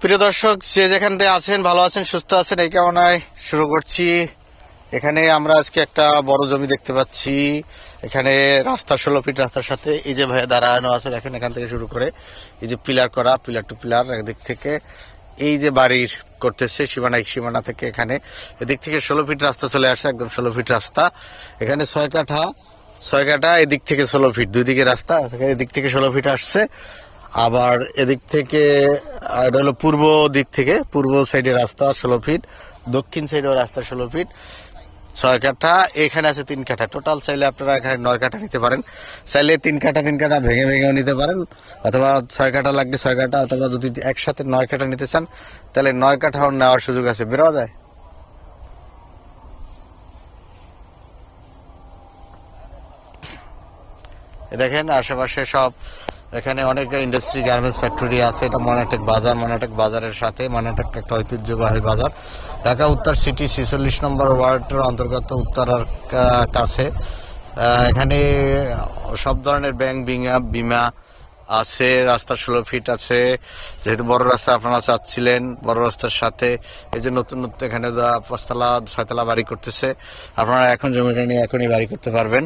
প্রিয় দর্শক, যে যেখান থেকে আছেন, ভালো আছেন, সুস্থ আছেন, এই কামনায় শুরু করছি। এখানে আমরা আজকে একটা বড় জমি দেখতে পাচ্ছি। এখানে রাস্তা, ষোলো ফিট রাস্তার সাথে এই যে ভাইয়া দাঁড়ানো আছে, দেখেন এখান থেকে শুরু করে। এই যে পিলার করা, পিলার টু পিলার, একদিক থেকে এই যে বাড়ির করতেছে সীমানা সীমানা থেকে এখানে। এদিক থেকে ষোলো ফিট রাস্তা চলে আসছে একদম ষোলো ফিট রাস্তা। এখানে ছয় কাঠা ছয় কাঠা, এদিক থেকে ষোলো ফিট, দুই দিকে রাস্তা, এদিক থেকে ষোলো ফিট আসছে। আবার এদিক থেকে এটা হলো পূর্ব দিক থেকে, পূর্ব সাইডে রাস্তা ষোলো ফিট দক্ষিণ সাইডেও রাস্তা ষোলো ফিট ছয় কাঠা, এখানে আছে তিন কাঠা। টোটাল চাইলে আপনারা এখানে নয় কাঠা নিতে পারেন। চাইলে তিন কাঠা তিন কাঠা ভেঙে ভেঙেও নিতে পারেন, অথবা ছয় কাঠা লাগবে ছয় কাঠা, অথবা যদি একসাথে নয় কাঠা নিতে চান, তাহলে নয় কাঠাও নেওয়ার সুযোগ আছে। বেরোয়া যায়? দেখেন, আশেপাশে সব এখানে অনেক ইন্ডাস্ট্রি গার্মেন্টস ফ্যাক্টরি আছে, এটা মনাটেক বাজার মনাটেক বাজারের সাথে মনাটেক একটা ঐতিহ্যবাহী বাজার। ঢাকা, উত্তর সিটি ছেচল্লিশ নম্বর ওয়ার্ডের অন্তর্গত উত্তরার কাছে। এখানে সব ধরনের ব্যাংক, বিমা বিমা আছে, রাস্তা ষোলো ফিট আছে। যেহেতু বড় রাস্তা আপনারা চাচ্ছিলেন বড় রাস্তার সাথে, এই যে নতুন নতুন এখানে পাঁচতলা, ছয়তলা বাড়ি করতেছে, আপনারা এখন জমিটা নিয়ে এখনই বাড়ি করতে পারবেন।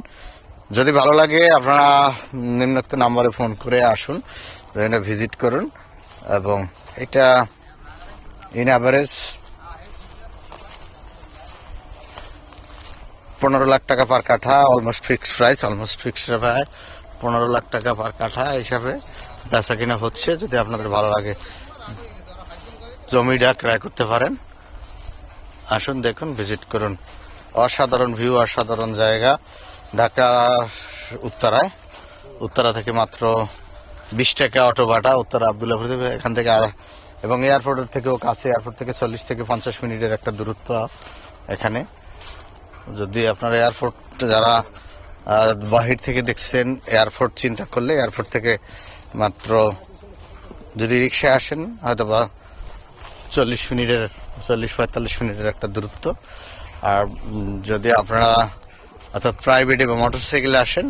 যদি ভালো লাগে, আপনারা নিম্নোক্ত নাম্বারে ফোন করে আসুন ভিজিট করুন, এবং এটা ইন অ্যাভারেজ পনেরো লাখ টাকা পার কাঠা almost fixed price almost fixed প্রায় পনেরো লাখ টাকা পার কাঠা হিসাবে বেচা কিনা হচ্ছে। যদি আপনাদের ভালো লাগে, জমিটা ক্রয় করতে পারেন। আসুন দেখুন, ভিজিট করুন। অসাধারণ ভিউ অসাধারণ জায়গা। ঢাকা, উত্তরায়। উত্তরা থেকে মাত্র বিশ টাকা অটো ভাড়া, উত্তরা আবদুল্লাপুর থেকে এখান থেকে আর এবং এয়ারপোর্টের থেকেও কাছে এয়ারপোর্ট থেকে চল্লিশ থেকে পঞ্চাশ মিনিটের একটা দূরত্ব এখানে। যদি আপনার এয়ারপোর্ট যারা বাহির থেকে দেখছেন এয়ারপোর্ট চিন্তা করলে এয়ারপোর্ট থেকে মাত্র যদি রিক্সায় আসেন হয়তো বা চল্লিশ মিনিটের, চল্লিশ পঁয়তাল্লিশ মিনিটের একটা দূরত্ব। আর যদি আপনারা অর্থাৎ প্রাইভেটে বা মোটর সাইকেলে আসেন,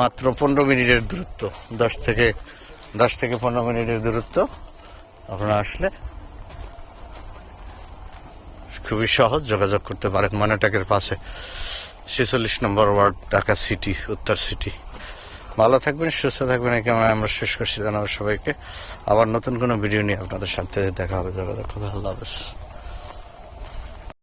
মাত্র পনেরো মিনিটের দূরত্ব, দশ থেকে দশ থেকে পনেরো মিনিটের দূরত্ব আপনারা আসলে খুবই সহজ যোগাযোগ করতে পারেন। মনেটাকের পাশে ছেচল্লিশ নম্বর ওয়ার্ড, ঢাকা সিটি, উত্তর সিটি। ভালো থাকবেন, সুস্থ থাকবেন এই কেমন আমরা শেষ করছি। জানাব সবাইকে। আবার নতুন কোনো ভিডিও নিয়ে আপনাদের সাথে দেখা হবে। যোগাযোগ হবে আল্লাহ হাফেজ।